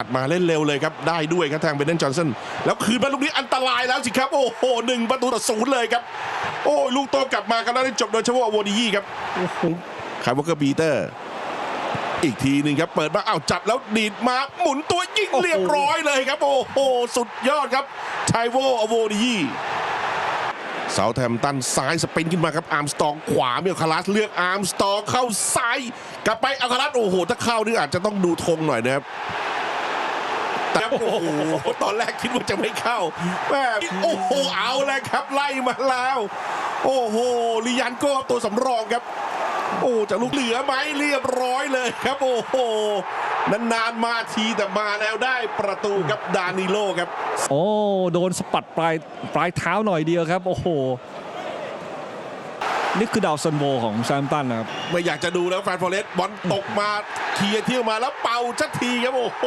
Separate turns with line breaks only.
อัดมาเล่นเร็วเลยครับ ได้ด้วยครับทางเบนเดนจอห์นสันแล้วคืนมาลูกนี้อันตรายแล้วสิครับ โอ้โหหนึ่งประตูต่อศูนย์เลยครับ โอ้ยลูกโตกลับมาครับแล้วได้จบโดยเฉพาะโวดียี่ครับโอ้โหคาร์วอเกอร์บีเตอร์ อีกทีหนึ่งครับ เปิดมาอ้าวจับแล้วดีดมาหมุนตัวยิง
โอ้โห
เรียบร้อยเลยครับ โอ้โหสุดยอดครับไทโวอโวดียี่เสาแทมป์ตันซ้ายสปินขึ้นมาครับอาร์มสตองขวาเมียคารัสเลือกอาร์มสตองเข้าซ้าย กลับไปอัลคารัสโอ้โหถ้าเข้านี่อาจจะต้องดูธงหน่อยนะครับ แต่โอ้โหตอนแรกคิดว่าจะไม่เข้าแม่โอ้โหเอาเลยครับ ไล่มาแล้ว โอ้โหลิยันโก้ตัวสำรองครับ โอ้จะลูกเหลือไหมเรียบร้อยเลยครับ โอ้โหนานๆมาทีแต่มาแล้วได้ประตูครับดานิโลครับ
โอ้โดนสปัดปลายปลายเท้าหน่อยเดียวครับ โอ้โหนี่คือดาวซันโวของแซมตันนะครับ
ไม่อยากจะดูแล้วแฟนฟอร์เรสต์บอลตกมาเคลียร์เที่ยวมาแล้วเป่าชัดทีครับโอ้โห